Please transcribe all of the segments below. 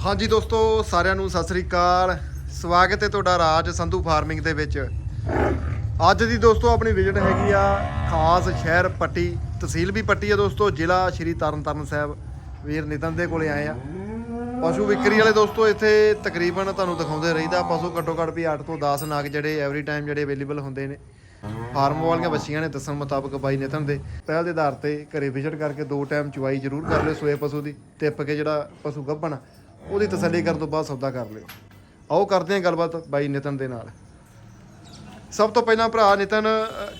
ਹਾਂਜੀ ਦੋਸਤੋ, ਸਾਰਿਆਂ ਨੂੰ ਸਤਿ ਸ੍ਰੀ ਅਕਾਲ। ਸਵਾਗਤ ਹੈ ਤੁਹਾਡਾ ਰਾਜ ਸੰਧੂ ਫਾਰਮਿੰਗ ਦੇ ਵਿੱਚ। ਅੱਜ ਦੀ ਦੋਸਤੋ, ਆਪਣੀ ਵਿਜ਼ਿਟ ਹੈਗੀ ਆ ਖਾਸ ਸ਼ਹਿਰ ਪੱਟੀ, ਤਹਿਸੀਲ ਵੀ ਪੱਟੀ ਆ ਦੋਸਤੋ, ਜ਼ਿਲ੍ਹਾ ਸ਼੍ਰੀ ਤਰਨਤਾਰਨ ਸਾਹਿਬ। ਵੀਰ ਨਿਤਨ ਦੇ ਕੋਲੇ ਆਏ ਆ। ਪਸ਼ੂ ਵਿਕਰੀ ਵਾਲੇ ਦੋਸਤੋ, ਇੱਥੇ ਤਕਰੀਬਨ ਤੁਹਾਨੂੰ ਦਿਖਾਉਂਦੇ ਰਹੀਦਾ, ਪਸ਼ੂ ਘੱਟੋ ਘੱਟ ਵੀ 8 ਤੋਂ 10 ਨਾਗ ਜਿਹੜੇ ਐਵਰੀ ਟਾਈਮ ਜਿਹੜੇ ਅਵੇਲੇਬਲ ਹੁੰਦੇ ਨੇ। ਫਾਰਮ ਵਾਲੀਆਂ ਬੱਚੀਆਂ ਨੇ ਦੱਸਣ ਮੁਤਾਬਕ ਬਾਈ ਨਿਤਨ ਦੇ। ਪਹਿਲ ਦੇ ਆਧਾਰ ਤੇ ਘਰੇ ਵਿਜ਼ਿਟ ਕਰਕੇ ਦੋ ਟਾਈਮ ਚੁਆਈ ਜ਼ਰੂਰ ਕਰ ਲਿਓ ਸੋਏ ਪਸ਼ੂ ਦੀ, ਟਿੱਪ ਕੇ ਜਿਹੜਾ ਪਸ਼ੂ ਗੱਭਣ। ਉਹਦੀ ਤਸੱਲੀ ਕਰਨ ਤੋਂ ਬਾਅਦ ਸੌਦਾ ਕਰ ਲਿਓ। ਆਓ ਕਰਦੇ ਹਾਂ ਗੱਲਬਾਤ ਬਾਈ ਨਿਤਨ ਦੇ ਨਾਲ। ਸਭ ਤੋਂ ਪਹਿਲਾਂ ਭਰਾ ਨਿਤਨ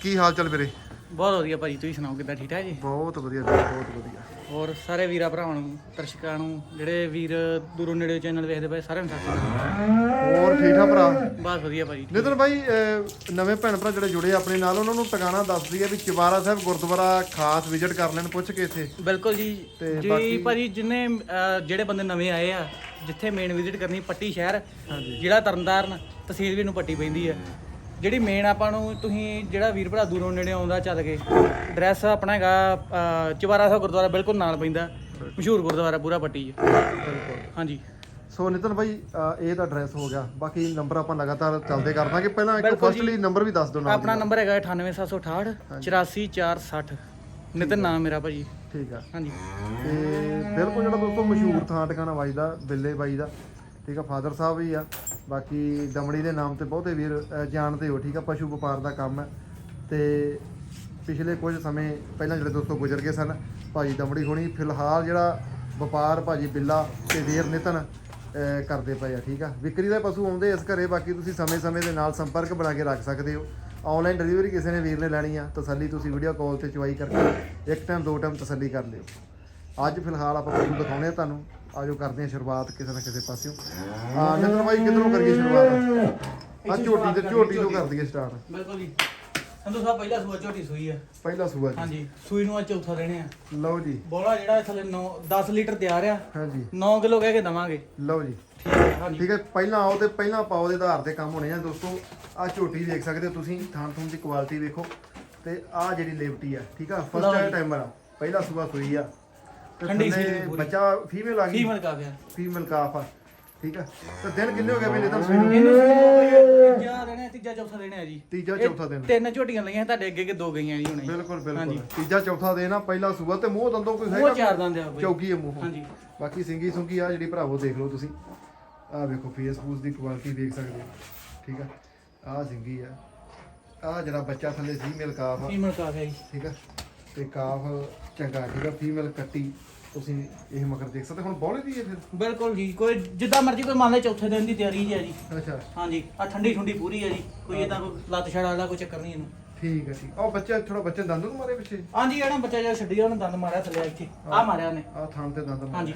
ਕੀ ਹਾਲ ਚਾਲ ਵੀਰੇ? ਬਹੁਤ ਵਧੀਆ ਭਾਜੀ ਤੁਸੀਂ ਸੁਣਾਓ ਕਿੱਦਾਂ ਠੀਕ ਠਾਕ ਜੀ? ਬਹੁਤ ਵਧੀਆ ਵੀਰੇ ਬਹੁਤ ਵਧੀਆ। ਹੋਰ ਸਾਰੇ ਵੀਰਾਂ ਭਰਾਵਾਂ ਨੂੰ ਦਰਸ਼ਕਾਂ ਨੂੰ ਜਿਹੜੇ ਵੀਰ ਦੂਰੋਂ ਨੇੜੇ ਚੈਨਲ ਵੇਖਦੇ ਪਏ ਸਾਰਿਆਂ ਨੂੰ ਸਤਿ ਸ਼੍ਰੀ ਅਕਾਲ। ਹੋਰ ਠੀਕ ਠਾਕ ਭਰਾ? ਬਹੁਤ ਵਧੀਆ ਭਾਜੀ ਨਿਤਨ ਭਾਈ ਨਵੇਂ ਭੈਣ ਭਰਾ ਜਿਹੜੇ ਜੁੜੇ ਆਪਣੇ ਨਾਲ ਉਹਨਾਂ ਨੂੰ ਟਿਕਾਣਾ ਦੱਸ ਦਈਏ ਵੀ ਚਿਵਾਰਾ ਸਾਹਿਬ ਗੁਰਦੁਆਰਾ ਖਾਸ ਵਿਜ਼ਿਟ ਕਰ ਲੈਣ ਪੁੱਛ ਕੇ ਇੱਥੇ। ਬਿਲਕੁਲ ਜੀ। ਜੀ ਭਾਜੀ ਜਿੰਨੇ ਅਹ, ਜਿਹੜੇ ਬੰਦੇ ਨਵੇਂ ਆਏ ਆ ਜਿੱਥੇ ਮੇਨ ਵਿਜ਼ਿਟ ਕਰਨੀ ਪੱਟੀ ਸ਼ਹਿਰ ਜਿਹੜਾ ਤਰਨਤਾਰਨ ਤਹਿਸੀਲ ਵੀ ਨੂੰ ਪੱਟੀ ਪੈਂਦੀ ਹੈ ਜਿਹੜੀ ਮੇਨ ਆਪਾਂ ਨੂੰ ਤੁਸੀਂ ਜਿਹੜਾ ਵੀਰ ਭਰਾ ਦੂਰੋਂ ਨੇੜੇ ਆਉਂਦਾ ਚੱਲ ਕੇ ਐਡਰੈਸ ਆਪਣਾ ਹੈਗਾ ਚੁਬਾਰਾ ਸਾਹਿਬ ਗੁਰਦੁਆਰਾ ਬਿਲਕੁਲ ਨਾਲ ਪੈਂਦਾ ਮਸ਼ਹੂਰ ਗੁਰਦੁਆਰਾ ਪੂਰਾ ਪੱਟੀ ਹੈ। ਬਿਲਕੁਲ ਹਾਂਜੀ। ਸੋ ਨਿਤਨ ਭਾਈ ਅ, ਇਹ ਤਾਂ ਐਡਰੈਸ ਹੋ ਗਿਆ। ਬਾਕੀ ਨੰਬਰ ਆਪਾਂ ਲਗਾਤਾਰ ਚੱਲਦੇ ਕਰ ਦਾਂਗੇ। ਪਹਿਲਾਂ ਇੱਕ ਬਿਲਕੁਲ ਫਸਟਲੀ ਨੰਬਰ ਵੀ ਦੱਸ ਦਿਓ ਨਾਲ ਆਪਣਾ ਨੰਬਰ ਹੈਗਾ 98768 84460 ਨਿਤਨ ਨਾਮ ਮੇਰਾ ਭਾਜੀ। ਠੀਕ ਆ। ਹਾਂਜੀ। ਤੇ ਬਿਲਕੁਲ ਜਿਹੜਾ ਦੋਸਤੋ ਮਸ਼ਹੂਰ ਥਾਂ ਟਿਕਾਣਾ ਬਾਈ ਦਾ ਬਿੱਲੇ ਬਾਈ ਦਾ ਠੀਕ ਆ ਫਾਦਰ ਸਾਹਿਬ ਵੀ ਆ। ਬਾਕੀ ਦਮੜੀ ਦੇ ਨਾਮ ਤੇ ਬਹੁਤੇ ਵੀਰ ਜਾਣਦੇ ਹੋ, ਠੀਕ ਆ, ਪਸ਼ੂ ਵਪਾਰ ਦਾ ਕੰਮ ਹੈ। ਤੇ ਪਿਛਲੇ ਕੁਝ ਸਮੇਂ ਪਹਿਲਾਂ ਜਿਹੜੇ ਦੋਸਤੋ ਗੁਜ਼ਰ ਗਏ ਸਨ, ਭਾਜੀ ਦਮੜੀ ਹੋਣੀ, ਫਿਲਹਾਲ ਜਿਹੜਾ ਵਪਾਰ ਭਾਜੀ ਬਿੱਲਾ ਤੇ ਵੀਰ ਨਿਤਨ ਕਰਦੇ ਪਏ ਆ, ਠੀਕ ਆ। ਵਿਕਰੀ ਦੇ ਪਸ਼ੂ ਆਉਂਦੇ ਇਸ ਘਰੇ, ਬਾਕੀ ਤੁਸੀਂ ਸਮੇਂ-ਸਮੇਂ ਦੇ ਨਾਲ ਸੰਪਰਕ ਬਣਾ ਕੇ ਰੱਖ ਸਕਦੇ ਹੋ। ਆਨਲਾਈਨ ਡਿਲੀਵਰੀ ਕਿਸੇ ਨੇ ਵੀਰ ਨੇ ਲੈਣੀ ਆ, ਤਸੱਲੀ ਤੁਸੀਂ ਵੀਡੀਓ ਕਾਲ ਤੇ ਚੁਆਈ ਕਰਕੇ ਇੱਕ ਟਾਈਮ ਦੋ ਟਾਈਮ ਤਸੱਲੀ ਕਰ ਲਿਓ। ਅੱਜ ਫਿਲਹਾਲ ਆਪਾਂ ਪਸ਼ੂ ਦਿਖਾਉਣੇ ਆ ਤੁਹਾਨੂੰ। ਆਜੋ ਕਰਦੇ ਆ ਸ਼ੁਰੂਆਤ ਕਿਸੇ ਨਾ ਕਿਸੇ ਪਾਸਿਓਂ। ਆ ਨਿਤਨ ਭਾਈ ਕਿੱਧਰੋਂ ਕਰੀਏ ਸ਼ੁਰੂਆਤ? ਆ ਝੋਟੀ ਤੇ ਝੋਟੀ ਤੋਂ ਕਰ ਦਈਏ ਸਟਾਰਟ ਬਿਲਕੁਲ ਜੀ। ਸੰਧੂ ਸਾਹਿਬ ਪਹਿਲਾ ਸੂਆ ਝੋਟੀ ਸੂਈ ਆ। ਪਹਿਲਾ ਸੂਆ ਜੀ। ਹਾਂਜੀ ਸੂਈ ਨੂੰ ਆ ਚੌਥਾ ਦੇਣੇ ਆ। ਲਓ ਜੀ। ਬੋਲਾ ਜਿਹੜਾ ਥੱਲੇ 9 10 ਲੀਟਰ ਤਿਆਰ ਆ। ਹਾਂਜੀ। 9 ਕਿਲੋ ਕਹਿ ਕੇ ਦਵਾਂਗੇ। ਲਓ ਜੀ। ਠੀਕ ਹੈ ਹਾਂਜੀ। ਠੀਕ ਹੈ ਪਹਿਲਾਂ ਆਓ ਤੇ ਪਹਿਲਾਂ ਪਾਓ ਦੇ ਆਧਾਰ ਤੇ ਕੰਮ ਹੋਣੇ ਆ। ਦੋਸਤੋ ਆ ਝੋਟੀ ਦੇਖ ਸਕਦੇ ਹੋ ਤੁਸੀਂ ਥਾਂ ਥੂੰ ਦੀ ਕੁਆਲਿਟੀ ਵੇਖੋ। ਤੇ ਆ ਜਿਹੜੀ ਲੇਵਟੀ ਆ ਠੀਕ ਆ? ਫਸਟ। ਟਾਈਮਰ ਆ। ਪਹਿਲਾ ਸੂਆ ਸੂਈ ਆ। ਠੰਡੀ ਪੂਰੀ। ਬੱਚਾ ਫੀਮੇਲ ਆ ਗਈ। ਫੀਮੇਲ ਕਾ ਗਿਆ ਫੀਮੇਲ ਕਾਫ ਆ। ਠੀਕ ਆ? ਤੇ ਦਿਨ ਕਿੰਨੇ ਹੋ ਗਏ ਨਿਤਨ ਸੂਈ ਨੂੰ ਇਹਨੂੰ ਸੂਈ ਤੀਜਾ ਦੇਣੇ ਤੀਜਾ ਚੌਥਾ ਦੇਣੇ ਆ ਜੀ। ਤੀਜਾ ਇਹ ਚੌਥਾ ਦਿਨ ਤਿੰਨ ਝੋਟੀਆਂ ਲਈਆਂ ਤੁਹਾਡੇ ਅੱਗੇ ਅੱਗੇ ਦੋ ਗਈਆਂ ਜੀ ਹੁਣੇ। ਬਿਲਕੁਲ ਬਿਲਕੁਲ। ਹਾਂਜੀ। ਤੀਜਾ ਚੌਥਾ ਦਿਨ ਆ ਪਹਿਲਾ ਸੂਆ ਤੇ ਮੂੰਹ ਦੰਦੋਂ ਕੋਈ ਉਹ ਹੈਗਾ ਚਾਰ ਦੰਦ ਆ ਬਈ। ਚੌਕੀ ਹੈ ਮੂੰਹ। ਹਾਂਜੀ। ਬਾਕੀ ਸਿੰਗੀ ਸੁੰਗੀ ਆ ਜਿਹੜੀ ਭਰਾਵੋ ਦੇਖ ਲਓ ਤੁਸੀਂ। ਆ ਵੇਖੋ ਫੇਸ ਫੂਸ ਦੀ ਕੁਆਲਿਟੀ ਦੇਖ ਸਕਦੇ ਹੋ। ਠੀਕ ਆ? ਆ ਸਿੰਗੀ ਆ। ਆ ਜਿਹੜਾ ਬੱਚਾ ਥੱਲੇ ਫੀਮੇਲ ਕਾਫ ਆ। ਫੀਮੇਲ ਕਾ ਗਿਆ ਜੀ। ਠੀਕ ਆ? ਤੇ ਕਾਫ ਚੰਗਾ ਠੀਕ ਆ ਫੀਮੇਲ ਕੱਟੀ। ਤੁਸੀਂ ਇਹ ਮਗਰ ਦੇਖ ਸਕਦੇ ਹੁਣ ਬੋਲੇ ਦੀ ਹੈ ਫਿਰ? ਬਿਲਕੁਲ ਜੀ ਕੋਈ ਜਿੱਦਾਂ ਮਰਜ਼ੀ ਕੋਈ ਮੰਨ ਲੈ ਚੌਥੇ ਦਿਨ ਦੀ ਤਿਆਰੀ ਜੀ ਆ ਜੀ। ਅੱਛਾ। ਹਾਂਜੀ ਆ ਠੰਡੀ ਠੰਡੀ ਪੂਰੀ ਆ ਜੀ ਕੋਈ ਇਦਾਂ ਕੋਈ ਲੱਤ ਛੜਾ ਵਾਲਾ ਕੋਈ ਚੱਕਰ ਨਹੀਂ ਇਹਨੂੰ। ਠੀਕ ਹੈ ਠੀਕ ਉਹ ਬੱਚਾ ਥੋੜਾ ਬੱਚੇ ਦੰਦ ਨੂੰ ਮਾਰੇ ਪਿੱਛੇ? ਹਾਂਜੀ ਜਿਹੜਾ ਬੱਚਾ ਜਿਹੜਾ ਛੱਡੀ ਉਹਨੇ ਦੰਦ ਮਾਰਿਆ ਥੱਲੇ ਇੱਥੇ। ਆ ਮਾਰਿਆ ਉਹਨੇ। ਆ ਥਾਂ ਤੇ ਦੰਦ ਮਾਰੇ ਹਾਂਜੀ।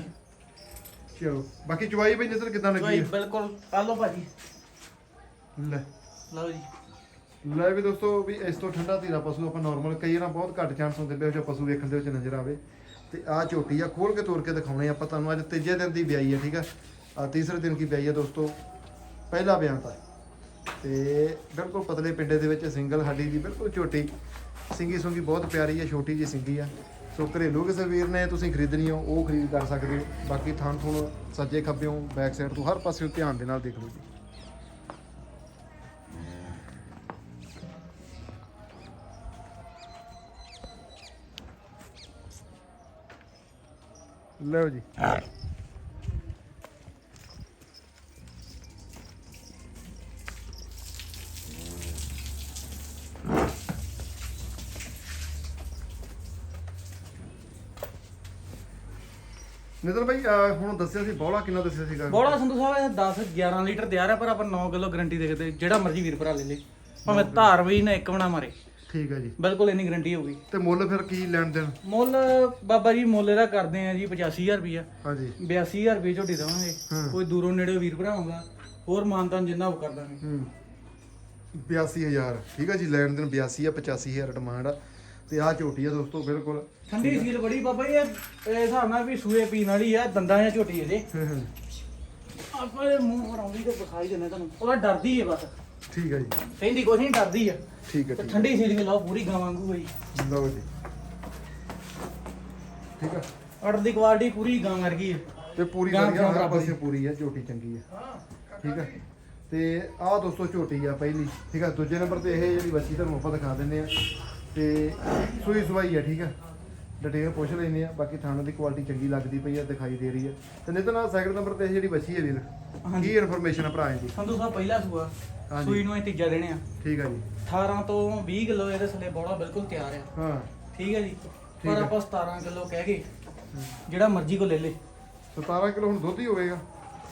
ਚਲੋ ਬਾਕੀ ਚਵਾਈ ਬਈ ਨਜ਼ਰ ਕਿਦਾਂ ਲੱਗੀ? ਹੈ ਬਿਲਕੁਲ ਆ ਲਓ ਭਾਜੀ। ਲੈ। ਲਓ ਜੀ। ਲੈ ਵੀ ਦੋਸਤੋ, ਵੀ ਇਸ ਤੋਂ ਠੰਡਾ ਧੀਰਾ ਪਸ਼ੂ ਆਪਾਂ ਨਾਰਮਲ ਕਈ ਵਾਰ ਬਹੁਤ ਘੱਟ ਚਾਂਸ ਹੁੰਦੇ ਵੀ ਉਹ ਪਸ਼ੂ ਵੇਖਣ ਦੇ ਵਿੱਚ ਨਜ਼ਰ ਆਵੇ। ਤੇ ਆਹ ਝੋਟੀ ਆ, ਖੋਲ ਕੇ ਤੋੜ ਕੇ ਦਿਖਾਉਣੇ ਆਪਾਂ ਤੁਹਾਨੂੰ। ਅੱਜ ਤੀਜੇ ਦਿਨ ਦੀ ਵਿਆਹੀ ਹੈ ਠੀਕ ਆ? ਆ ਤੀਸਰੇ ਦਿਨ ਕੀ ਵਿਆਹੀ ਹੈ ਦੋਸਤੋ? ਪਹਿਲਾ ਬਿਆਨ ਤਾਂ। ਤੇ ਬਿਲਕੁਲ ਪਤਲੇ ਪਿੰਡੇ ਦੇ ਵਿੱਚ ਸਿੰਗਲ ਹੱਡੀ ਦੀ ਬਿਲਕੁਲ ਝੋਟੀ। ਸਿੰਗੀ ਸੁੰਗੀ ਬਹੁਤ ਪਿਆਰੀ ਹੈ ਛੋਟੀ ਜੀ ਸਿੰਗੀ ਆ। ਸੋ ਘਰੇਲੂ ਕਿਸੇ ਵੀਰ ਨੇ ਤੁਸੀਂ ਖਰੀਦਣੀ ਹੋ ਉਹ ਖਰੀਦ ਕਰ ਸਕਦੇ ਹੋ। ਬਾਕੀ ਥਾਂ ਥੂਣ ਸੱਜੇ ਖੱਬਿਓਂ ਬੈਕ ਸਾਈਡ ਤੋਂ ਹਰ ਪਾਸੇ ਧਿਆਨ ਦੇ ਨਾਲ ਦੇਖ ਲਓ ਜੀ। ਲਓ ਜੀ। ਨਿਤਨ ਭਾਈ ਅਹ ਹੁਣ ਦੱਸਿਆ ਸੀ ਬੌਲਾ ਕਿੰਨਾ ਦੱਸਿਆ ਸੀਗਾ? ਬੋਲਾ ਸੰਧੂ ਸਾਹਿਬ ਇਹ 10 11 ਲੀਟਰ ਤਿਆਰ ਆ ਪਰ ਆਪਾਂ 9 ਕਿਲੋ ਗਾਰੰਟੀ ਦੇਖਦੇ ਜਿਹੜਾ ਮਰਜ਼ੀ ਵੀਰ ਭਰਾ ਲੈ ਲੇ। ਭਾਵੇਂ ਧਾਰ ਵੀ ਨਾ ਇੱਕ ਬਣਾ ਮਾਰੇ। ਠੀਕ ਹੈ ਜੀ। ਬਿਲਕੁਲ ਇੰਨੀ ਗਾਰੰਟੀ ਹੋਊਗੀ ਤੇ ਮੁੱਲ ਫਿਰ ਕੀ ਲੈਣ ਦੇਣ? ਮੁੱਲ ਬਾਬਾ ਜੀ ਮੁੱਲ ਇਹਦਾ ਕਰਦੇ ਆ ਜੀ 85000 ਰੁਪਿਆ ਹਾਂਜੀ। 82000 ਰੁਪਏ ਝੋਟੀ ਦੇਵਾਂਗੇ। ਕੋਈ ਦੂਰੋਂ ਨੇੜੇ ਵੀਰ ਭਰਾਵਾਂਗਾ ਹੋਰ ਮਾਨਤਾਨ ਜਿੰਨਾ ਉਹ ਕਰ ਦਾਂਗੇ ਹੂੰ। 82000 ਠੀਕ ਹੈ ਜੀ ਲੈਣ ਦੇਣ 82 ਆ 85000 ਡਿਮਾਂਡ ਆ। ਤੇ ਆਹ ਝੋਟੀ ਆ ਦੋਸਤੋ ਬਿਲਕੁਲ। ਠੰਡੀ ਸੀਲ ਬੜੀ ਬਾਬਾ ਜੀ ਇਹ ਇਹ ਹਿਸਾਬ ਨਾਲ ਵੀ ਸੂਏ ਪੀਣ ਵਾਲੀ ਆ ਦੰਦਾਂ ਜਾਂ ਝੋਟੀ ਇਹਦੇ। ਆਪਾਂ ਇਹ ਮੂੰਹ ਵਰਾਉਂਦੀ ਤੇ ਵਿਖਾਈ ਦਿੰਦੇ ਤੁਹਾਨੂੰ। ਉਹਦਾ ਡਰਦੀ ਹੈ ਬਸ। ਠੀਕ ਹੈ ਜੀ। ਕਹਿੰਦੀ ਕੁਛ ਨਹੀਂ ਡਰਦੀ ਆ। ਠੀਕ ਹੈ ਤੇ ਠੀਕ ਠੰਡੀ ਸੀਲ ਕੇ ਲਾਓ ਪੂਰੀ ਗਾਂ ਵਾਂਗੂ ਹੋਈ। ਹੈ। ਲਓ ਜੀ। ਠੀਕ ਹੈ ਆਰਡਰ ਦੀ ਕੁਆਲਿਟੀ ਪੂਰੀ ਗਾਂ ਵਰਗੀ ਹੈ ਤੇ ਪੂਰੀ ਗਾਂ ਵਧੀਆ ਹਰ ਬਰਾਬਰ ਪਾਸੇ ਪੂਰੀ ਆ ਝੋਟੀ ਚੰਗੀ ਆ। ਠੀਕ ਆ। ਤੇ ਆਹ ਦੋਸਤੋ ਝੋਟੀ ਆ ਪਹਿਲੀ। ਠੀਕ ਆ ਦੂਜੇ ਨੰਬਰ ਤੇ ਇਹ ਜਿਹੜੀ ਬੱਚੀ ਤੁਹਾਨੂੰ ਆਪਾਂ ਦਿਖਾ ਦਿੰਨੇ ਆ। ਤੇ ਸੂਈ ਸਵਾਈ ਆ ਠੀਕ ਆ। ਡਿਟੇਲ ਪੁੱਛ ਲੈਨੇ ਆ ਬਾਕੀ ਥਾਣੇ ਦੀ ਕੁਆਲਿਟੀ ਚੰਗੀ ਲੱਗਦੀ ਪਈ ਆ ਦਿਖਾਈ ਦੇ ਰਹੀ ਆ। ਤੇ ਨਿਤਨ ਆ ਸੈਕਿੰਡ ਨੰਬਰ ਤੇ ਇਹ ਜਿਹੜੀ ਬੱਚੀ ਹੈ ਵੀਰ। ਕੀ ਇਨਫੋਰਮੇਸ਼ਨ ਆ ਭਰਾ ਜੀ ਸੰਧੂ ਸਾਹਿਬ ਪਹਿਲਾ ਸੂਆ। ਹਾਂਜੀ। ਸੂਈ ਨੂੰ ਇਹ ਤੀਜਾ ਦੇਣੇ ਆ। ਠੀਕ ਆ ਜੀ। 18 ਤੋਂ 20 ਕਿਲੋ ਇਹਦੇ ਥੱਲੇ ਬੋਲਾ ਬਿਲਕੁਲ ਤਿਆਰ ਆ। ਹਾਂ। ਠੀਕ ਹੈ ਜੀ। ਪਰ। ਆਪਾਂ 17 ਕਿਲੋ ਕਹਿ ਗਏ ਜਿਹੜਾ ਮਰਜ਼ੀ ਕੋ ਲੈ ਲੇ। 17 ਕਿਲੋ ਹੁਣ ਦੁੱਧ ਹੀ ਹੋਵੇਗਾ।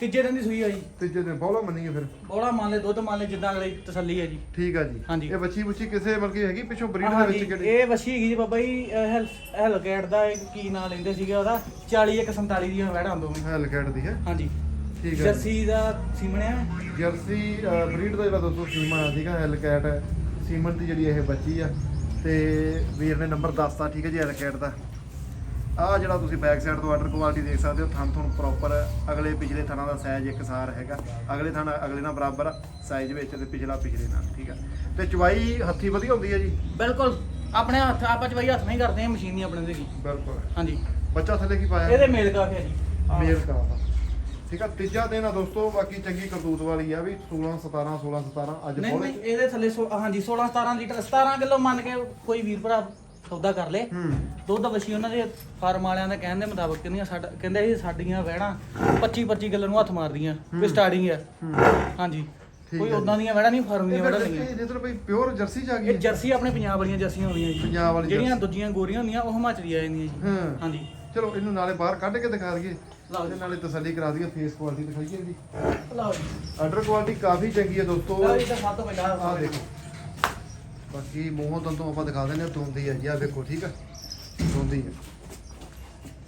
ਤੀਜੇ ਦਿਨ ਦੀ ਸੂਈ ਆ ਜੀ। ਤੀਜੇ ਦਿਨ ਬੌਲਾ ਮੰਨੀਏ ਫਿਰ। ਬੋਲਾ ਮੰਨ ਲੈ ਦੁੱਧ ਮੰਨ ਲੈ ਜਿੱਦਾਂ ਅਗਲੇ ਤਸੱਲੀ ਹੈ ਜੀ। ਠੀਕ ਆ ਜੀ। ਹਾਂਜੀ। ਇਹ ਬੱਚੀ ਬੁੱਚੀ ਕਿਸੇ ਮਤਲਬ ਕਿ ਹੈਗੀ ਪਿੱਛੋਂ ਬਰੀਡ ਦੇ ਹਾਂਜੀ ਵਿੱਚ ਕਿਹੜੀ? ਇਹ ਵਸ਼ੀ ਹੈਗੀ ਜੀ ਬਾਬਾ ਜੀ ਹੈਲਕੈਟ ਦਾ ਇੱਕ ਕੀ ਨਾਂ ਲੈਂਦੇ ਸੀਗੇ ਉਹਦਾ? 40 ਇੱਕ 47 ਦੀਆਂ ਵੈੜਾਂ ਦੋਵੇਂ। ਹੈਲ ਕੈਟ ਦੀ ਹੈ। ਹਾਂਜੀ। ਠੀਕ ਹੈ ਜਰਸੀ ਦਾ ਸਿਮਣਿਆ ਜਰਸੀ ਬਰੀਡ ਦਾ ਜਿਹੜਾ ਦੋਸਤੋ ਸੀਮਾ ਆ ਸੀਗਾ ਹੈਲ ਕੈਟ ਸੀਮਨ ਦੀ ਜਿਹੜੀ ਇਹ ਬੱਚੀ ਆ। ਤੇ ਵੀਰ ਨੇ ਨੰਬਰ ਦੱਸਤਾ ਠੀਕ ਹੈ ਜੀ ਹੈਲ ਕੈਟ ਦਾ। ਆ ਜਿਹੜਾ ਤੁਸੀਂ ਬੈਕ ਸਾਈਡ ਤੋਂ ਆਰਡਰ ਕੁਆਲਿਟੀ ਦੇਖ ਸਕਦੇ ਹੋ ਥਣ ਥਣ ਪ੍ਰੋਪਰ ਅਗਲੇ ਪਿਛਲੇ ਥਣਾਂ ਦਾ ਸਾਈਜ਼ ਇੱਕਸਾਰ ਹੈਗਾ। ਅਗਲੇ ਥਣ ਅਗਲੇ ਨਾਲ ਬਰਾਬਰ ਸਾਈਜ਼ ਵਿੱਚ ਤੇ ਪਿਛਲਾ ਪਿਛਲੇ ਨਾਲ ਠੀਕ ਆ। ਤੇ ਚਵਾਈ ਹੱਥੀ ਵਧੀਆ ਹੁੰਦੀ ਹੈ ਜੀ? ਬਿਲਕੁਲ। ਆਪਣੇ ਹੱਥ ਆਪਾਂ ਚਵਾਈ ਹੱਥ ਨਹੀਂ ਕਰਦੇ ਮਸ਼ੀਨ ਨਹੀਂ ਆਪਣੇ ਦੇ ਕੀ ਬਿਲਕੁਲ। ਹਾਂਜੀ। ਬੱਚਾ ਥੱਲੇ ਕੀ ਪਾਇਆ? ਇਹਦੇ ਮੇਲ ਹੈ ਜੀ। ਮੇਲ ਕਰਾਤਾ ਠੀਕ ਆ ਤੀਜਾ ਦਿਨ ਆ ਦੋਸਤੋ ਬਾਕੀ ਚੰਗੀ ਕਰਤੂਤ ਵਾਲੀ ਆ ਵੀ 16 17 16 17 ਅੱਜ ਬੋਲੇ ਨਹੀਂ ਇਹਦੇ ਥੱਲੇ ਹਾਂਜੀ 16 17 ਲੀਟਰ 17 ਕਿਲੋ ਮੰਨ ਕੇ ਕੋਈ ਵੀਰ ਭਰਾ ਸੌਦਾ ਕਰ ਲੇ। ਹੂੰ। ਦੁੱਧ ਵਸ਼ੀ ਉਹਨਾਂ ਦੇ ਫਾਰਮ ਵਾਲਿਆਂ ਦੇ ਕਹਿਣ ਦੇ ਮੁਤਾਬਕ ਕਹਿੰਦੀਆਂ ਸਾਡਾ ਕਹਿੰਦੇ ਸੀ ਸਾਡੀਆਂ ਵਹਿੜਾਂ 25 25 ਕਿਲੋ ਨੂੰ ਹੱਥ ਮਾਰਦੀਆਂ ਵੀ ਸਟਾਰਟਿੰਗ ਆ। ਹੂੰ। ਹਾਂਜੀ। ਕੋਈ ਉਦਾਂ ਦੀਆਂ ਵਹਿੜਾਂ ਨਹੀਂ ਫਾਰਮ ਦੀਆਂ ਵਹਿੜਾਂ ਲਈਆਂ ਇਹ ਜਿੱਦਰ ਬਈ ਪਿਓਰ ਜਰਸੀ ਚ ਆ ਗਈ ਇਹ ਜਰਸੀ ਆਪਣੇ ਪੰਜਾਬ ਵਾਲੀਆਂ ਜਰਸੀਆਂ ਹੁੰਦੀਆਂ ਜੀ। ਪੰਜਾਬ ਵਾਲੀ ਜਿਹੜੀਆਂ। ਦੂਜੀਆਂ ਗੋਰੀਆਂ ਹੁੰਦੀਆਂ ਉਹ ਹਿਮਾਚਲੀ ਆ ਜਾਂਦੀਆਂ ਜੀ। ਹਾਂਜੀ। ਚਲੋ ਇਹਨੂੰ ਨਾਲੇ ਬਾਹਰ ਕੱਢ ਕੇ ਦਿਖਾ ਦਈਏ। ਲਓ ਇਹਦੇ ਨਾਲੇ ਤਸੱਲੀ ਕਰਾ ਦਈਏ ਫੇਸ ਕੁਆਲਿਟੀ ਦਿਖਾਈਏ ਜੀ। ਲਓ ਜੀ। ਆਰਡਰ ਕੁਆਲਿਟੀ ਕਾਫੀ ਚੰਗੀ ਹੈ ਦੋਸਤੋ। ਲਓ ਜੀ ਤਾਂ ਸਭ ਤੋਂ ਪਹਿਲਾਂ ਆਹ ਦੇਖੋ। ਬਾਕੀ ਮੂੰਹੋਂ ਦੰਦੋਂ ਆਪਾਂ ਦਿਖਾ ਦਿੰਦੇ ਹਾਂ ਧੁੰਦੀ ਹੈ ਜੀ ਆਹ ਦੇਖੋ ਠੀਕ ਹੈ ਧੁੰਦੀ ਹੈ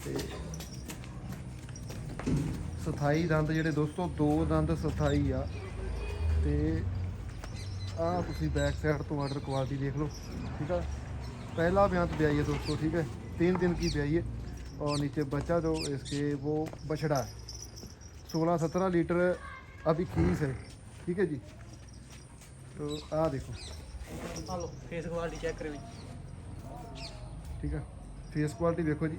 ਤੇ ਸਥਾਈ ਦੰਦ ਜਿਹੜੇ ਦੋਸਤੋ ਦੋ ਦੰਦ ਸਥਾਈ ਆ ਤੇ ਆਹ ਤੁਸੀਂ ਬੈਕ ਸਾਈਡ ਤੋਂ ਆਰਡਰ ਕੁਆਲਿਟੀ ਦੇਖ ਲਓ ठीक है पहला ब्यांत ब्याई है दोस्तों ठीक है तीन दिन की ब्याई है और नीचे बच्चा जो इसके वो बछड़ा है सोलह सत्रह लीटर अभी खीस है ठीक है जी तो आ देखो ਆ ਲਓ ਫੇਸ ਕੁਆਲਿਟੀ ਚੈੱਕ ਕਰਿਓ ਜੀ। ਠੀਕ ਹੈ ਫੇਸ ਕੁਆਲਿਟੀ ਵੇਖੋ ਜੀ।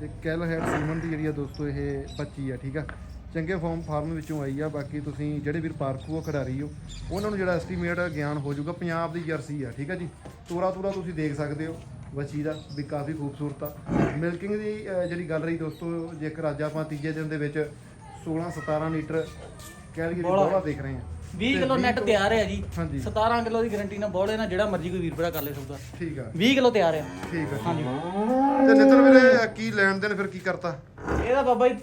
ਤੇ ਕੈਲ ਹੈਡ ਸੀਮਨ ਦੀ ਜਿਹੜੀ ਆ ਦੋਸਤੋ ਇਹ ਬੱਚੀ ਆ ਠੀਕ ਆ। ਚੰਗੇ ਫਾਰਮ ਫਾਰਮ ਵਿੱਚੋਂ ਆਈ ਆ ਬਾਕੀ ਤੁਸੀਂ ਜਿਹੜੇ ਵੀਰ ਪਾਰਖੂ ਆ ਖਿਡਾਰੀ ਹੋ ਉਹਨਾਂ ਨੂੰ ਜਿਹੜਾ ਐਸਟੀਮੇਟ ਗਿਆਨ ਹੋ ਜਾਊਗਾ। ਪੰਜਾਬ ਦੀ ਜਰਸੀ ਆ ਠੀਕ ਆ ਜੀ। ਤੋਰਾ ਤੋਰਾ ਤੁਸੀਂ ਦੇਖ ਸਕਦੇ ਹੋ ਬੱਚੀ ਦਾ ਵੀ ਕਾਫੀ ਖੂਬਸੂਰਤ ਆ। ਮਿਲਕਿੰਗ ਦੀ ਅਹ, ਜਿਹੜੀ ਗੱਲ ਰਹੀ ਦੋਸਤੋ ਜੇਕਰ ਅੱਜ ਆਪਾਂ ਤੀਜੇ ਦਿਨ ਦੇ ਵਿੱਚ 16 17 ਲੀਟਰ ਕਹਿ ਲਈਏ ਵੀ ਬੋਲਾ। ਬੋਲਾ ਦੇਖ ਰਹੇ ਹਾਂ। 20 ਤੇ ਕਿਲੋ 20 ਨੈਟ ਤਿਆਰ ਹੈ ਜੀ। ਹਾਂਜੀ। 17 ਕਿਲੋ ਦੀ ਗਾਰੰਟੀ ਨਾਲ ਬੋਲੇ ਨਾਲ ਜਿਹੜਾ ਮਰਜ਼ੀ ਕੋਈ ਵੀਰ ਭਰਾ ਕਰ ਲੈ ਸਕਦਾ। ਠੀਕ ਆ। 20 ਕਿਲੋ ਤਿਆਰ ਆ। ਠੀਕ ਆ। ਹਾਂਜੀ। ਤੇ ਨਿਤਨ ਵੀਰੇ ਕੀ ਲੈਣ ਦੇਣ ਫਿਰ ਕੀ ਕਰਤਾ? ਇਹਦਾ ਬਾਬਾ ਜੀ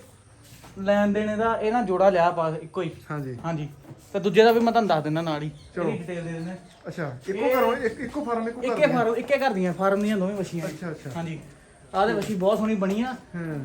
ਲੈਣ ਦੇਣ ਇਹਦਾ ਇਹ ਨਾ ਜੋੜਾ ਲਿਆ ਪਾ ਇੱਕੋ ਹੀ। ਹਾਂਜੀ। ਹਾਂਜੀ। ਤੇ ਦੂਜੇ ਦਾ ਵੀ ਮੈਂ ਤੁਹਾਨੂੰ ਦੱਸ ਦਿੰਦਾ ਨਾਲ ਹੀ। ਚਲੋ। ਇਹਦੀ ਡਿਟੇਲ ਦੇ ਦਿੰਦੇ। ਅੱਛਾ ਇੱਕੋ ਘਰੋਂ ਇੱਕ ਇੱਕੋ ਫਾਰਮ ਇੱਕੋ ਘਰ ਇੱਕੇ? ਫਾਰਮ ਇੱਕੇ ਘਰ ਦੀਆਂ ਫਾਰਮ ਦੀਆਂ ਦੋਵੇਂ ਵਛੀਆਂ ਅੱਛਾ ਅੱਛਾ। ਹਾਂਜੀ। ਆਹ ਦੇ ਵਛੀ ਬਹੁਤ ਸੋਹਣੀ ਬਣੀ ਆ। ਹਾਂ।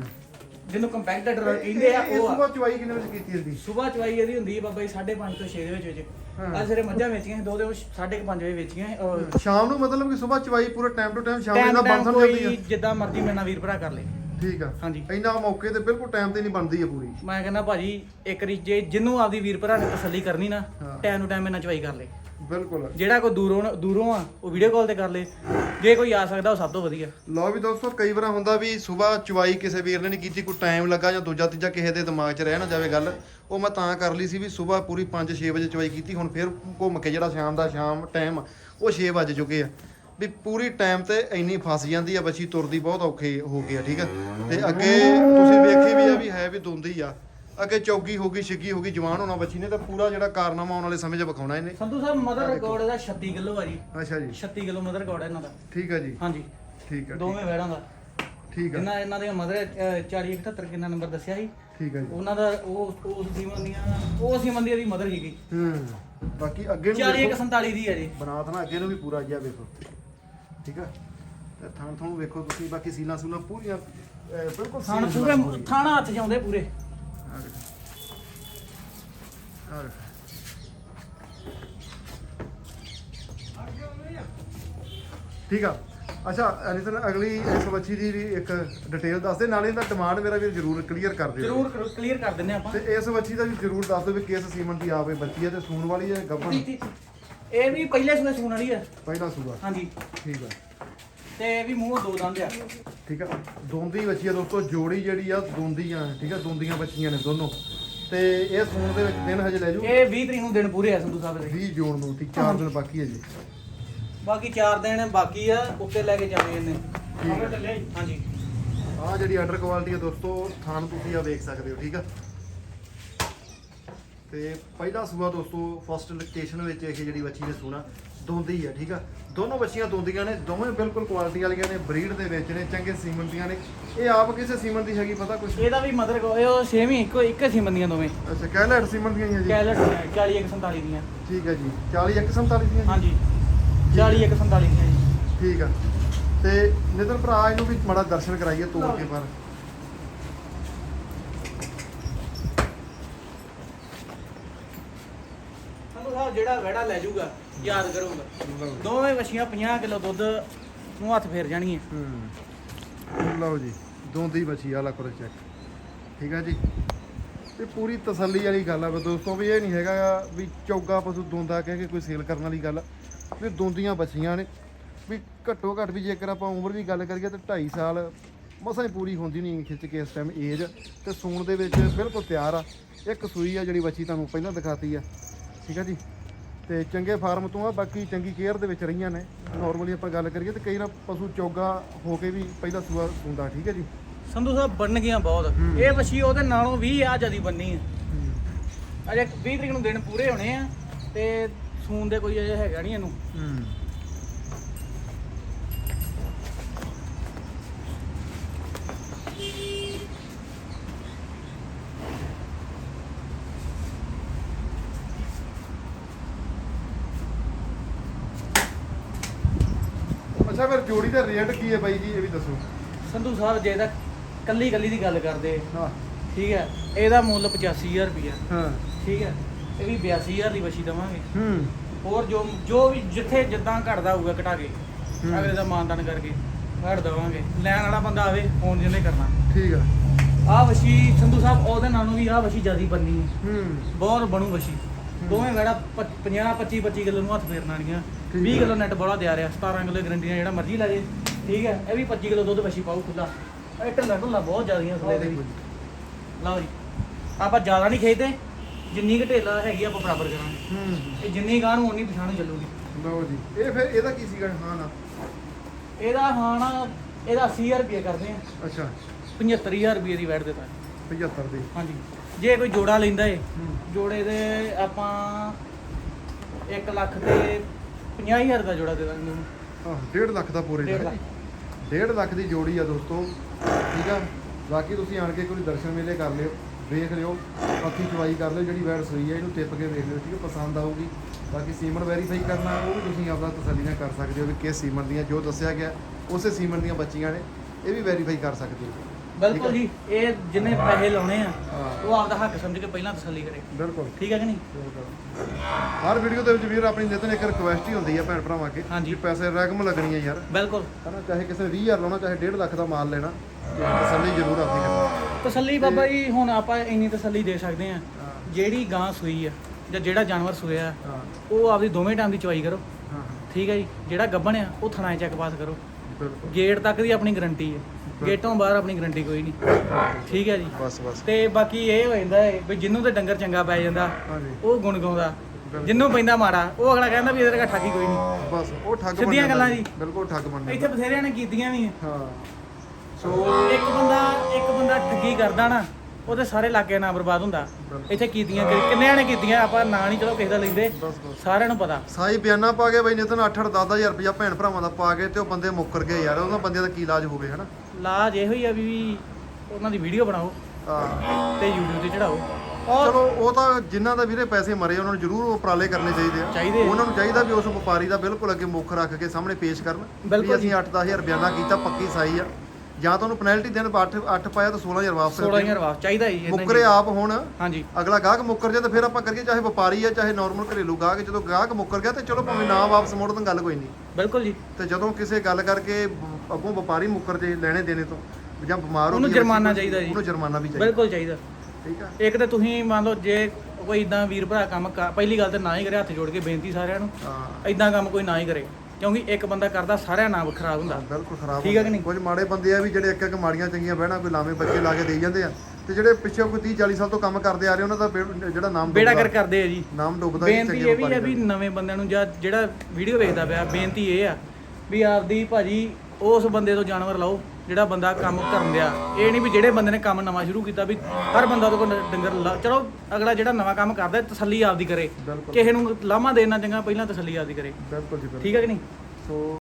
ਜਿਹਨੂੰ ਕੰਪੈਕਟਡ ਕਹਿੰਦੇ ਆ ਉਹ ਸੁਬਾ ਚਵਾਈ ਕਿੰਨੇ ਵਜੇ ਕੀਤੀ ਇਹਦੀ ਸਵੇਰ ਚਵਾਈ ਇਹਦੀ ਹੁੰਦੀ ਹੈ ਬਾਬਾ ਜੀ 5:30 ਤੋਂ 6 ਦੇ ਵਿੱਚ ਵਿੱਚ। ਹਾਂ। ਅੱਜ ਸਿਰੇ ਮੱਝਾਂ ਵੇਚੀਆਂ ਸੀ, ਦੋ ਦੇ 5:30 ਵਜੇ ਵੇਚੀਆਂ ਸੀ, ਔਰ ਸ਼ਾਮ ਨੂੰ ਮਤਲਬ ਕਿ ਸੁਬਾ ਚਵਾਈ ਪੂਰਾ ਟਾਈਮ ਟੂ ਟਾਈਮ ਸ਼ਾਮ ਟਾਈਮ ਦਾ ਬਣ ਟਾਈਮ ਸਮਝ ਜਾਂਦੀ ਕੋਈ ਆ? ਜਿੱਦਾਂ ਮਰਜ਼ੀ ਮੇਰੇ ਨਾਲ ਵੀਰ ਭਰਾ ਕਰ ਲੇ। ਠੀਕ ਆ। ਹਾਂਜੀ। ਇੰਨਾ ਮੌਕੇ ਤੇ ਬਿਲਕੁਲ ਟਾਈਮ ਤੇ ਨਹੀਂ ਬਣਦੀ ਆ ਪੂਰੀ। ਮੈਂ ਕਹਿੰਦਾ ਭਾਜੀ ਇੱਕ ਰੀ ਜੇ ਜਿੰਨੂੰ ਆਪਦੀ ਵੀਰ ਭਰਾ ਨੇ ਤਸੱਲੀ ਕਰਨੀ ਨਾ ਹਾਂ। ਟਾਈਮ ਨੂੰ ਟਾਈਮ ਇਹਨਾਂ ਚਵਾਈ ਕਰ ਲੇ। ਬਿਲਕੁਲ। ਜਿਹੜਾ ਕੋਈ ਦੂਰੋਂ ਦੂਰੋਂ ਆ ਉਹ ਵੀਡੀਓ ਕਾਲ ਤੇ ਕਰ ਲੇ। ਜੇ ਕੋਈ ਆ ਸਕਦਾ ਉਹ ਸਭ ਤੋਂ ਵਧੀਆ। ਲਓ ਵੀ ਦੋਸਤੋ ਕਈ ਵਾਰ ਹੁੰਦਾ ਵੀ ਸੁਬਾ ਚਵਾਈ ਕਿਸੇ ਵੀਰ ਨੇ ਨਹੀਂ ਕੀਤੀ ਕੋਈ ਟਾਈਮ ਲੱਗਾ ਜਾਂ ਦੂਜਾ ਤੀਜਾ ਕਿਸੇ ਦੇ ਦਿਮਾਗ 'ਚ ਰਹਿ ਨਾ ਜਾਵੇ ਗੱਲ। ਉਹ ਮੈਂ ਤਾਂ ਕਰ ਲਈ ਸੀ ਵੀ ਸੁਬਾ ਪੂਰੀ 5-6 ਵਜੇ ਚਵਾਈ ਕੀਤੀ ਹੁਣ ਫਿਰ ਘੁੰਮ ਕੇ ਜਿਹੜਾ ਸ਼ਾਮ ਦਾ ਸ਼ਾਮ ਟਾਈਮ ਉਹ 6 ਵਜ ਚੁੱਕੇ ਆ। ਵੀ ਪੂਰੀ ਟਾਈਮ ਤੇ ਇੰਨੀ ਫਸ ਜਾਂਦੀ ਆ ਬੱਚੀ ਤੁਰਦੀ ਬਹੁਤ ਔਖੇ ਹੋ ਗਈ ਆ ਠੀਕ ਆ। ਤੇ ਅੱਗੇ ਤੁਸੀਂ ਵੇਖੀ ਵੀ ਆ ਵੀ ਹੈ ਵੀ ਦੁੰਦੀ ਆ। ਅੱਗੇ ਚੌਗੀ ਹੋ ਗਈ ਛਿੱਗੀ ਹੋ ਗਈ ਜਵਾਨ ਹੋਣਾ ਬੱਚੀ ਨੇ ਤਾਂ ਪੂਰਾ ਜਿਹੜਾ ਕਾਰਨਾਮਾ ਆਉਣ ਵਾਲੇ ਸਮੇਂ 'ਚ ਵਿਖਾਉਣਾ ਇਹਨੇ। ਸੰਧੂ ਸਾਹਿਬ ਮਦਰ ਰਿਕਾਰਡ ਇਹਦਾ 36 ਕਿਲੋ ਆ ਜੀ। ਅੱਛਾ ਜੀ। 36 ਕਿਲੋ ਮਦਰ ਰਿਕਾਰਡ ਹੈ ਇਹਨਾਂ ਦਾ। ਠੀਕ ਆ ਜੀ। ਹਾਂਜੀ। ਠੀਕ ਆ ਦੋਵੇਂ ਵੈੜਾਂ ਦਾ। ਠੀਕ ਆ। ਜਿੰਨਾ ਇਹਨਾਂ ਦੇ ਮਦਰ 40 78 ਕਿੰਨਾ ਨੰਬਰ ਦੱਸਿਆ ਸੀ? ਠੀਕ ਆ ਜੀ। ਉਹਨਾਂ ਦਾ ਉਹ ਉਸ ਸੀਮਨ ਦੀਆਂ ਉਹ ਸੀਮਨ ਦੀ ਇਹਦੀ ਮਦਰ ਸੀਗੀ। ਹੂੰ ਬਾਕੀ ਅੱਗੇ ਨੂੰ 40 ਵੇਖੋ 47 ਦੀ ਹੈ ਜੀ। ਬਣਾ ਨਾ ਅੱਗੇ ਨੂੰ ਵੀ ਪੂਰਾ ਜਿਹਾ ਵੇਖੋ। ਠੀਕ ਆ? ਤੇ ਥਾਂ ਥਾਂ ਵੇਖੋ ਤੁਸੀਂ ਬਾਕੀ ਸੀਲਾਂ ਸੂਲਾਂ ਪੂਰੀਆਂ ਬਿਲਕੁਲ ਪੂਰੀ। ਥਾਣਾ ਹੱਥ ਜਾਉਂਦੇ ਪੂਰੇ। ਠੀਕ ਆ। ਅੱਛਾ ਅਨਿਤਨ ਅਗਲੀ ਇਸ ਬੱਚੀ ਦੀ ਵੀ ਇੱਕ ਡਿਟੇਲ ਦੱਸ ਦੇ। ਨਾਲੇ ਇਹਦਾ ਡਿਮਾਂਡ ਮੇਰਾ ਵੀ ਜਰੂਰ ਕਲੀਅਰ ਕਰ ਦਿਓ। ਜ਼ਰੂਰ ਕਲੀਅਰ ਕਰ ਦਿੰਨੇ ਆਪਾਂ। ਤੇ ਇਸ ਬੱਚੀ ਦਾ ਵੀ ਜਰੂਰ ਦੱਸ ਦਿਓ ਵੀ ਕਿਸ ਸੀਮਨ ਦੀ ਆਵੇ ਬੱਚੀ ਹੈ ਤੇ ਸੂਣ ਵਾਲੀ ਹੈ ਗੱਭਣ? ਇਹ ਵੀ ਪਹਿਲੇ ਸੂਏ ਸੂਣ ਵਾਲੀ ਹੈ ਪਹਿਲਾ ਸੂਆ। ਹਾਂਜੀ। ਠੀਕ ਆ। ਤੇ ਇਹ ਵੀ ਮੂੰਹ ਦੋ ਦੰਦ ਆ। ਠੀਕ ਆ। ਦੋਂਦੀ ਬੱਚੀ ਆ ਦੋਸਤੋ ਜੋੜੀ ਜਿਹੜੀ ਆ ਦੋਂਦੀਆਂ ਠੀਕ ਆ ਦੋਂਦੀਆਂ ਬੱਚੀਆਂ ਨੇ ਦੋਨੋਂ। ਤੇ ਇਹ ਸੂਣ ਦੇ ਵਿੱਚ ਦਿਨ ਹਜੇ ਲੈ ਜੂ ਇਹ 20 ਤਰੀਕ ਨੂੰ ਦਿਨ ਪੂਰੇ ਆ ਸੰਧੂ ਸਾਹਿਬ ਦੇ। 20 ਜੂਨ ਨੂੰ ਠੀਕ 4 ਦਿਨ ਬਾਕੀ ਹੈ ਜੀ। ਬਾਕੀ 4 ਦਿਨ ਬਾਕੀ ਆ ਉੱਤੇ ਲੈ ਕੇ ਜਾਣੇ ਆ। ਹਾਂਜੀ। ਆ ਜਿਹੜੀ ਆਰਡਰ ਕੁਆਲਿਟੀ ਆ ਦੋਸਤੋ ਥਾਨ ਤੁਸੀਂ ਆ ਵੇਖ ਸਕਦੇ ਹੋ ਠੀਕ ਆ। ਤੇ ਪਹਿਲਾ ਸੂਆ ਦੋਸਤੋ ਫਸਟ ਲੋਕੇਸ਼ਨ ਵਿੱਚ ਇਹ ਜਿਹੜੀ ਬੱਚੀ ਨੇ ਸੂਣਾ। ਦੋਂਦੀ ਆ ਠੀਕ ਆ? ਦੋਨੋਂ ਬੱਚੀਆਂ ਦੋਂਦੀਆਂ ਨੇ ਦੋਵੇਂ ਬਿਲਕੁਲ ਕੁਆਲਿਟੀ ਵਾਲੀਆਂ ਨੇ ਬਰੀਡ ਦੇ ਵਿੱਚ ਨੇ ਚੰਗੇ ਸੀਮਨ ਦੀਆਂ ਨੇ। ਇਹ ਆਪ ਕਿਸੇ ਸੀਮਨ ਦੀ ਹੈਗੀ ਪਤਾ ਕੁਛ? ਇਹਦਾ ਵੀ ਮਦਰ ਕੋ ਇਹ ਉਹ ਸੇਮ ਹੀ ਇੱਕੋ ਇੱਕ ਸੀ ਬੰਦੀਆਂ ਦੋਵੇਂ। ਅੱਛਾ ਕੈਲਟ ਸੀਮਨ ਦੀਆਂ ਹੀ ਆ ਜੀ? ਕੈਲਟ 40 147 ਦੀਆਂ। ਠੀਕ ਹੈ ਜੀ 40 147 ਦੀਆਂ? ਹਾਂਜੀ 40 147 ਦੀਆਂ ਜੀ। ਠੀਕ ਆ। ਤੇ ਨਿਤਨ ਭਰਾ ਇਹਨੂੰ ਵੀ ਮਾੜਾ ਦਰਸ਼ਨ ਕਰਾਈਏ ਤੋੜ ਕੇ ਪਰ। ਜਿਹੜਾ ਵੜਾ ਲੈ ਜਾਊਗਾ ਯਾਦ ਕਰੂਗਾ। ਦੋਵੇਂ ਵਛੀਆਂ 50 ਕਿਲੋ ਦੁੱਧ ਨੂੰ ਹੱਥ ਫੇਰ ਜਾਣਗੀਆਂ। ਹੂੰ। ਲਓ ਜੀ, ਦੋਂਦੀ ਬੱਚੀ ਵਾਲਾ ਕਰੋ ਚੈੱਕ ਠੀਕ ਹੈ ਜੀ? ਤੇ ਪੂਰੀ ਤਸੱਲੀ ਵਾਲੀ ਗੱਲ ਆ ਦੋਸਤੋ, ਵੀ ਇਹ ਨਹੀਂ ਹੈਗਾ ਵੀ ਚੌਗਾ ਪਸ਼ੂ ਦੋਂਦਾ ਕਹਿ ਕੇ ਕੋਈ ਸੇਲ ਕਰਨ ਵਾਲੀ ਗੱਲ। ਵੀ ਦੋਂਦੀਆਂ ਬੱਚੀਆਂ ਨੇ। ਵੀ ਘੱਟੋ ਘੱਟ ਵੀ ਜੇਕਰ ਆਪਾਂ ਉਮਰ ਦੀ ਗੱਲ ਕਰੀਏ ਤਾਂ 2.5 ਸਾਲ ਮਸਾਂ ਹੀ ਪੂਰੀ ਹੁੰਦੀ ਨਹੀਂ ਖਿੱਚ ਕੇ ਇਸ ਟਾਈਮ ਏਜ ਤੇ ਸੂਣ ਦੇ ਵਿੱਚ ਬਿਲਕੁਲ ਤਿਆਰ ਆ। ਇੱਕ ਸੂਈ ਆ ਜਿਹੜੀ ਬੱਚੀ ਤੁਹਾਨੂੰ ਪਹਿਲਾਂ ਦਿਖਾਤੀ ਆ। ਠੀਕ ਆ ਜੀ? ਤੇ ਚੰਗੇ ਫਾਰਮ ਤੋਂ ਆ ਬਾਕੀ ਚੰਗੀ ਕੇਅਰ ਦੇ ਵਿੱਚ ਰਹੀਆਂ ਨੇ। ਨਾਰਮਲੀ ਆਪਾਂ ਗੱਲ ਕਰੀਏ ਤੇ ਕਈ ਵਾਰ ਪਸ਼ੂ ਚੋਗਾ ਹੋ ਕੇ ਵੀ ਪਹਿਲਾ ਸੂਆ ਸੂੰਦਾ ਠੀਕ ਹੈ ਜੀ? ਸੰਧੂ ਸਾਹਿਬ ਬਣ ਗਈਆਂ ਬਹੁਤ। ਇਹ ਵਛੀ ਉਹਦੇ ਨਾਲੋਂ 20 ਆ ਜਿਆਦੀ ਬੰਨੀ ਹੈ। ਅਜੇ 20 ਤਰੀਕ ਨੂੰ ਦਿਨ ਪੂਰੇ ਹੋਣੇ ਆ ਤੇ ਸੂਨ ਦੇ ਕੋਈ ਅਜੇ ਹੈਗਾ ਨਹੀਂ ਇਹਨੂੰ। ਜੋੜੀ ਦਾ ਰੇਟ ਕੀ ਹੈ ਬਾਈ ਜੀ ਇਹ ਵੀ ਦੱਸੋ। ਸੰਧੂ ਸਾਹਿਬ ਜੇ ਤਾਂ ਕੱਲੀ ਕੱਲੀ ਦੀ ਗੱਲ ਕਰਦੇ ਹਾਂ। ਠੀਕ ਹੈ ਇਹਦਾ ਮੁੱਲ 85000 ਰੁਪਇਆ ਹਾਂ। ਠੀਕ ਹੈ ਇਹ ਵੀ 82000 ਦੀ ਵਛੀ ਦਵਾਂਗੇ। ਹੂੰ। ਹੋਰ ਜੋ ਜੋ ਵੀ ਜਿੱਥੇ ਜਿੱਦਾਂ ਘਟਦਾ ਹੋਊਗਾ ਘਟਾ ਕੇ। ਅਗਲੇ ਦਾ ਮਾਨਦਾਨ ਕਰਕੇ ਘਟ ਦਵਾਂਗੇ। ਲੈਣ ਵਾਲਾ ਬੰਦਾ ਆਵੇ ਫੋਨ ਜਿਹਨੇ ਕਰਨਾ। ਠੀਕ ਆ। ਆਹ ਵਛੀ ਸੰਧੂ ਸਾਹਿਬ ਉਹਦੇ ਨਾਲੋਂ ਵੀ ਆਹ ਵਛੀ ਜਿਆਦੀ ਬੰਨੀ ਹੈ। ਹੂੰ। ਬਹੁਤ ਬਣੂ ਵਛੀ। ਦੋਵੇਂ ਵੜਾ 50 25 25 ਕਿਲੋ ਨੂੰ ਹੱਥ ਫੇਰਨ ਵਾਲੀਆਂ ਠੀਕ 20 ਹੈ। ਕਿਲੋ ਨੈਟ ਬੜਾ ਦਿਆ ਰਿਹਾ 17 ਕਿਲੋ ਗਰੰਟੀ ਨਾਲ ਜਿਹੜਾ ਮਰਜ਼ੀ ਲੈ ਜੇ ਠੀਕ ਹੈ? ਇਹ ਵੀ 25 ਕਿਲੋ ਦੁੱਧ ਵਛੀ ਪਾਉ ਖੁੱਲਾ ਇਹ ਢੱਲਾ ਢੁੱਲਾ ਬਹੁਤ ਜ਼ਿਆਦੀਆਂ ਥਲੇ ਦੇ ਲਓ ਜੀ। ਆਪਾਂ ਜ਼ਿਆਦਾ ਨਹੀਂ ਖੇਦੇ ਜਿੰਨੀ ਕੁ ਢੇਲਾ ਹੈਗੀ ਆਪਾਂ ਬਰਾਬਰ ਕਰਾਂਗੇ। ਹੂੰ। ਇਹ ਜਿੰਨੀ ਗਾਂ ਨੂੰ ਉਨੀ ਪਛਾਣ ਚੱਲੂਗੀ। ਲਓ ਜੀ। ਇਹ ਫਿਰ ਇਹਦਾ ਕੀ ਸੀਗਾ ਹਾਂ ਨਾ ਇਹਦਾ ਹਾਂ ਨਾ ਇਹਦਾ 80000 ਰੁਪਏ ਕਰਦੇ ਆ। ਅੱਛਾ। 75000 ਰੁਪਏ ਦੀ ਵੈਟ ਦਿੱਤਾ 75 ਦੀ। ਹਾਂਜੀ। ਜੇ ਕੋਈ ਜੋੜਾ ਲੈਂਦਾ ਏ ਹੂੰ। ਜੋੜੇ ਦੇ ਆਪਾਂ 1 ਲੱਖ ਤੇ 50000 ਦਾ ਜੋੜਾ ਦੇ ਦਾਂਗੇ। ਉਹਨੂੰ ਆਹ 1.5 ਲੱਖ ਦਾ ਪੂਰੇ ਡੇਢ ਲੱਖ। 1.5 ਲੱਖ ਦੀ ਜੋੜੀ ਆ ਦੋਸਤੋ। ਠੀਕ ਆ? ਬਾਕੀ ਤੁਸੀਂ ਆਣ ਕੇ ਕੋਈ ਦਰਸ਼ਨ ਮੇਲੇ ਕਰ ਲਿਓ ਵੇਖ ਲਿਓ ਅੱਖੀ ਚਵਾਈ ਕਰ ਲਿਓ ਜਿਹੜੀ ਵੈਰ ਸੋਈ ਹੈ ਇਹਨੂੰ ਟਿੱਪ ਕੇ ਵੇਖ ਲਿਓ ਠੀਕ ਹੈ ਪਸੰਦ ਆਊਗੀ। ਬਾਕੀ ਸੀਮਨ ਵੈਰੀਫਾਈ ਕਰਨਾ ਉਹ ਵੀ ਤੁਸੀਂ ਆਪਦਾ ਤਸੱਲੀ ਨਾਲ ਕਰ ਸਕਦੇ ਹੋ ਵੀ ਕਿਸ ਸੀਮਨ ਦੀਆਂ ਜੋ ਦੱਸਿਆ ਗਿਆ ਉਸੇ ਸੀਮਨ ਦੀਆਂ ਬੱਚੀਆਂ ਨੇ ਇਹ ਵੀ ਵੈਰੀਫਾਈ ਕਰ ਸਕਦੇ ਹੋ। ਬਿਲਕੁਲ ਜੀ ਇਹ ਜਿੰਨੇ ਪੈਸੇ ਲਾਉਣੇ ਆ ਉਹ ਆਪਦਾ ਹੱਕ ਸਮਝ ਕੇ ਪਹਿਲਾਂ ਤਸੱਲੀ ਕਰੇ। ਬਿਲਕੁਲ। ਠੀਕ ਹੈ ਕਿ ਨਹੀਂ? ਹਰ ਵੀਡੀਓ ਦੇ ਵਿੱਚ ਵੀਰ ਆਪਣੀ ਨਿਤਨ ਇੱਕ ਰਿਕੁਐਸਟ ਹੀ ਹੁੰਦੀ ਆ ਭੈਣ ਭਰਾਵਾਂ ਹਾਂਜੀ। ਵੀ ਪੈਸੇ ਰਕਮ ਲੱਗਣੀ ਹੈ ਯਾਰ। ਬਿਲਕੁਲ। ਹਨਾ ਚਾਹੇ ਕਿਸੇ ਨੇ 20000 ਲਾਉਣਾ ਚਾਹੇ 1.5 ਲੱਖ ਦਾ ਮਾਲ ਲੈਣਾ ਤਸੱਲੀ ਜ਼ਰੂਰ ਆਪਦੀ ਕਰਨੀ। ਤਸੱਲੀ ਬਾਬਾ ਜੀ ਹੁਣ ਆਪਾਂ ਇੰਨੀ ਤਸੱਲੀ ਦੇ ਸਕਦੇ ਆ ਜਿਹੜੀ ਗਾਂ ਸੂਈ ਆ ਜਾਂ ਜਿਹੜਾ ਜਾਨਵਰ ਸੂਇਆ ਉਹ ਆਪਦੀ ਦੋਵੇਂ ਟਾਈਮ ਦੀ ਚਵਾਈ ਕਰੋ। ਠੀਕ ਹੈ ਜੀ ਜਿਹੜਾ ਗੱਭਣ ਆ ਉਹ ਥਣਾਂ ਚੈੱਕ ਪਾਸ ਕਰੋ। ਬਿਲਕੁਲ। ਗੇਟ ਤੱਕ ਦੀ ਆਪਣੀ ਗਾਰੰਟੀ ਹੈ ਗੇਟੋਂ ਬਾਹਰ ਆਪਣੀ ਗਾਰੰਟੀ ਕੋਈ ਨਹੀਂ। ਠੀਕ ਹੈ ਜੀ। ਬਸ ਬਸ। ਤੇ ਬਾਕੀ ਇਹ ਹੋ ਜਾਂਦਾ ਹੈ ਵੀ ਜਿੰਨੂੰ ਤੇ ਡੰਗਰ ਚੰਗਾ ਪੈ ਜਾਂਦਾ ਹਾਂਜੀ। ਉਹ ਗੁਣ ਗਾਉਂਦਾ। ਜਿੰਨੂੰ ਪੈਂਦਾ ਮਾੜਾ ਉਹ ਅਗਲਾ ਕਹਿੰਦਾ ਵੀ ਇਹਦੇ ਨਾਲ ਠੱਗੀ ਕੋਈ ਨਹੀਂ। ਬਸ ਉਹ ਠੱਗ ਸਿੱਧੀਆਂ ਗੱਲਾਂ ਜੀ। ਬਿਲਕੁਲ ਠੱਗ ਬਣ ਇੱਥੇ ਬਥੇਰਿਆਂ ਨੇ ਕੀਤੀਆਂ ਵੀ। ਹਾਂ। ਸੋ ਇੱਕ ਬੰਦਾ ਇੱਕ ਬੰਦਾ ਠੱਗੀ ਕਰਦਾ ਨਾ ਉਹਦੇ ਸਾਰੇ ਇਲਾਕੇ ਨਾਲ ਬਰਬਾਦ ਹੁੰਦਾ। ਇੱਥੇ ਕੀਤੀਆਂ ਕਿ- ਕਿੰਨਿਆਂ ਨੇ ਕੀਤੀਆਂ ਆਪਾਂ ਨਾਂ ਨਹੀਂ ਚਲੋ ਕਿਸੇ ਦਾ ਲੈਂਦੇ। ਬਸ ਬਸ। ਸਾਰਿਆਂ ਨੂੰ ਪਤਾ। ਸਾਈ ਬਿਆਨਾ ਪਾ ਕੇ ਬਈ ਨਿਤਨ 8 8 10 ਹਜ਼ਾਰ ਰੁਪਇਆ ਭੈਣ ਭਰਾਵਾਂ ਦਾ ਪਾ ਕੇ ਤੇ ਉਹ ਬੰਦੇ ਮੁੱਕਰ ਗਏ ਯਾਰ ਉਹਨਾਂ ਬੰਦਿਆਂ ਦਾ ਕੀ ਇਲਾਜ ਹੋਵੇ ਹਨਾ? ਲਾਜ ਇਹੋ ਹੀ ਆ ਵੀ ਵੀ ਉਹਨਾਂ ਦੀ ਵੀਡੀਓ ਬਣਾਓ ਹਾਂ। ਤੇ YouTube ਤੇ ਚੜਾਓ। ਔਰ ਚਲੋ ਉਹ ਤਾਂ ਜਿਨ੍ਹਾਂ ਦਾ ਵੀਰੇ ਪੈਸੇ ਮਰੇ ਉਹਨਾਂ ਨੂੰ ਜ਼ਰੂਰ ਉਪਰਾਲੇ ਕਰਨੇ ਚਾਹੀਦੇ ਆ। ਚਾਹੀਦੇ ਆ। ਉਹਨਾਂ ਨੂੰ ਚਾਹੀਦਾ ਵੀ ਉਸ ਵਪਾਰੀ ਦਾ ਬਿਲਕੁਲ ਅੱਗੇ ਮੁੱਖ ਰੱਖ ਕੇ ਸਾਹਮਣੇ ਪੇਸ਼ ਕਰਨ ਵੀ ਅਸੀਂ 8 10000 ਬਿਆਨਾ ਕੀਤਾ ਪੱਕੀ ਸਾਈ ਆ। ਜਾਂ ਤਾਂ ਉਹਨੂੰ ਪੈਨਲਟੀ ਦੇਣ 8 8 ਪਾਇਆ ਤਾਂ 16000 ਵਾਪਸ ਕਰ 16000 ਵਾਪਸ ਚਾਹੀਦਾ ਜੀ ਇੰਨਾ ਹੀ ਮੁੱਕਰੇ ਆਪ ਹੁਣ। ਹਾਂਜੀ। ਅਗਲਾ ਗਾਹਕ ਮੁੱਕਰ ਜਾ ਤਾਂ ਫਿਰ ਆਪਾਂ ਕਰੀਏ ਚਾਹੇ ਵਪਾਰੀ ਆ ਚਾਹੇ ਨਾਰਮਲ ਘਰੇਲੂ ਗਾਹਕ ਜਦੋਂ ਗਾਹਕ ਮੁੱਕਰ ਗਿਆ ਤੇ ਚਲੋ ਭਾਵੇਂ ਨਾ ਵਾਪਸ ਮੋੜ ਤਾਂ ਗੱਲ ਕੋਈ ਨਹੀਂ। ਬਿਲਕੁਲ ਜੀ। ਤੇ ਜਦੋਂ ਕਿਸੇ ਗੱਲ ਕਰਕੇ ਬ- ਅੱਗੋਂ ਵਪਾਰੀ ਮੁੱਕਰ ਜੇ ਲੈਣੇ ਦੇਣੇ ਤੋਂ ਜਾਂ ਬਿਮਾਰ ਹੋ ਉਹਨੂੰ ਜੁਰਮਾਨਾ ਚਾਹੀਦਾ ਜੀ। ਉਹਨੂੰ ਜੁਰਮਾਨਾ ਵੀ ਚਾਹੀਦਾ। ਬਿਲਕੁਲ ਚਾਹੀਦਾ। ਠੀਕ ਆ? ਇੱਕ ਤੇ ਤੁਸੀਂ ਮੰਨ ਲਓ ਜੇ ਕੋਈ ਇਦਾਂ ਵੀਰ ਭਰਾ ਕੰਮ ਕਰ- ਪਹਿਲੀ ਗੱਲ ਤੇ ਨਾ ਹੀ ਕਰੇ ਹੱਥ ਜੋੜ ਕੇ ਬੇਨਤੀ ਸਾਰਿਆਂ ਨੂੰ। ਹਾਂ। ਇਦਾਂ ਕੰਮ ਕੋਈ ਨਾ ਹੀ ਕਰੇ ਕਿਉਂਕਿ ਇੱਕ ਬੰਦਾ ਕਰਦਾ ਸਾਰਿਆਂ ਨਾਮ ਖਰਾਬ ਹੁੰਦਾ। ਬਿਲਕੁਲ ਖਰਾਬ ਠੀਕ ਹੈ ਕਿ ਨਹੀਂ? ਕੁਝ ਮਾੜੇ ਬੰਦੇ ਆ ਵੀ ਜਿਹੜੇ ਇੱਕ ਇੱਕ ਮਾੜੀਆਂ ਚੰਗੀਆਂ ਬਹਿਣਾ ਕੋਈ ਲਾਵੇਂ ਬੱਚੇ ਲਾ ਕੇ ਦੇਈ ਜਾਂਦੇ ਆ। ਤੇ ਜਿਹੜੇ ਪਿੱਛੇ ਕੋਈ 30 40 ਸਾਲ ਤੋਂ ਕੰਮ ਕਰਦੇ ਆ ਰਹੇ ਉਹਨਾਂ ਦਾ ਬੇ- ਜਿਹੜਾ ਨਾਮ ਬੇੜਾ ਡੁੱਬਦਾ- ਕਰ ਕਰਦੇ ਆ ਜੀ। ਨਾਮ ਡੁੱਬਦਾ ਹੀ ਬੇਨਤੀ ਚੰਗੇ ਇਹ ਵੀ ਹੈ ਵਪਾਰੀ ਵੀ ਨਵੇਂ ਬੰਦਿਆਂ ਨੂੰ ਜਾਂ ਜਿਹੜਾ ਵੀਡੀਓ ਵੇਖਦਾ ਪਿਆ ਬੇਨਤੀ ਇਹ ਆ ਵੀ ਆਪਦੀ ਭਾਜੀ ਉਸ ਬੰਦੇ ਤੋਂ ਜਾਨਵਰ ਲਾਓ ਜਿਹੜਾ ਬੰਦਾ ਕੰਮ ਕਰਨ ਦਿਆ। ਇਹ ਨਹੀਂ ਵੀ ਜਿਹੜੇ ਬੰਦੇ ਨੇ ਕੰਮ ਨਵਾਂ ਸ਼ੁਰੂ ਕੀਤਾ ਵੀ ਹਰ ਬੰਦਾ ਉਹਦੇ ਕੋਲ ਡੰਗਰ ਲਾ ਚਲੋ ਅਗਲਾ ਜਿਹੜਾ ਨਵਾਂ ਕੰਮ ਕਰਦਾ ਤਸੱਲੀ ਆਪਦੀ ਕਰੇ। ਬਿਲਕੁਲ। ਕਿਸੇ ਨੂੰ ਲਾਮਾ ਦੇਣਾ ਚੰਗਾ ਪਹਿਲਾਂ ਤਸੱਲੀ ਆਪਦੀ ਕਰੇ। ਬਿਲਕੁਲ ਜੀ ਬਿਲਕੁਲ। ਠੀਕ ਹੈ ਕਿ ਨਹੀਂ? ਸੋ